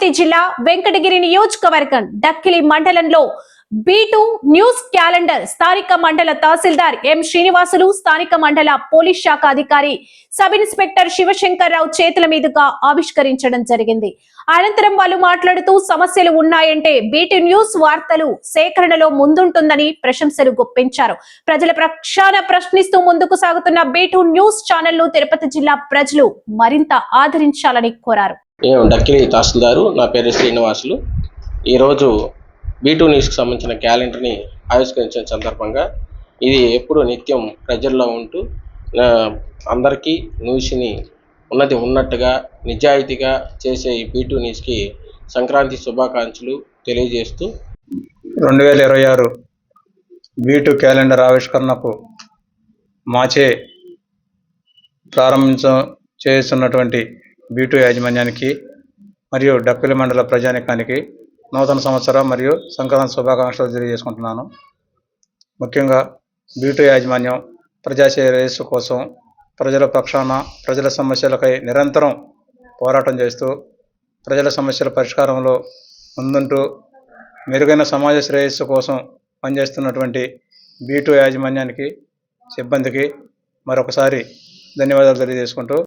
తిరుపతి జిల్లా వెంకటగిరి నియోజకవర్గం డక్కిలి మండలంలో బీటు న్యూస్ క్యాలెండర్ స్థానిక మండల తహసీల్దార్ ఎం శ్రీనివాసులు స్థానిక మండల పోలీస్ శాఖ అధికారి సబ్ ఇన్స్పెక్టర్ శివశంకర్ రావు చేతుల మీదుగా ఆవిష్కరించడం జరిగింది. అనంతరం వాళ్ళు మాట్లాడుతూ సమస్యలు ఉన్నాయంటే బీటీ న్యూస్ వార్తలు సేకరణలో ముందుంటుందని ప్రశంసలు గుప్పించారు. ప్రజల ప్రక్షాన ప్రశ్నిస్తూ ముందుకు సాగుతున్న బీటు న్యూస్ ఛానల్ను తిరుపతి జిల్లా ప్రజలు మరింత ఆదరించాలని కోరారు. నేను డక్కిలి తహసీల్దారు నా పేరు శ్రీనివాసులు. ఈరోజు బీటూ న్యూస్కి సంబంధించిన క్యాలెండర్ని ఆవిష్కరించిన సందర్భంగా ఇది ఎప్పుడు నిత్యం ప్రజల్లో ఉంటూ అందరికీ న్యూస్ని ఉన్నది ఉన్నట్టుగా నిజాయితీగా చేసే ఈ బీటూ న్యూస్కి సంక్రాంతి శుభాకాంక్షలు తెలియజేస్తూ రెండు వేల ఇరవై ఆరు బీటూ క్యాలెండర్ ఆవిష్కరణకు మాచే ప్రారంభించ చేస్తున్నటువంటి బీటూ యాజమాన్యానికి మరియు డక్కిలి మండల ప్రజానికానికి నూతన సంవత్సరం మరియు సంక్రాంతి శుభాకాంక్షలు తెలియజేసుకుంటున్నాను. ముఖ్యంగా బీటూ యాజమాన్యం ప్రజాసేవ రేసు కోసం ప్రజల పక్షాన ప్రజల సమస్యలకై నిరంతరం పోరాటం చేస్తూ ప్రజల సమస్యల పరిష్కారంలో ముందుంటూ మెరుగైన సమాజ శ్రేయస్సు కోసం పనిచేస్తున్నటువంటి బీటూ యాజమాన్యానికి సిబ్బందికి మరొకసారి ధన్యవాదాలు తెలియజేసుకుంటూ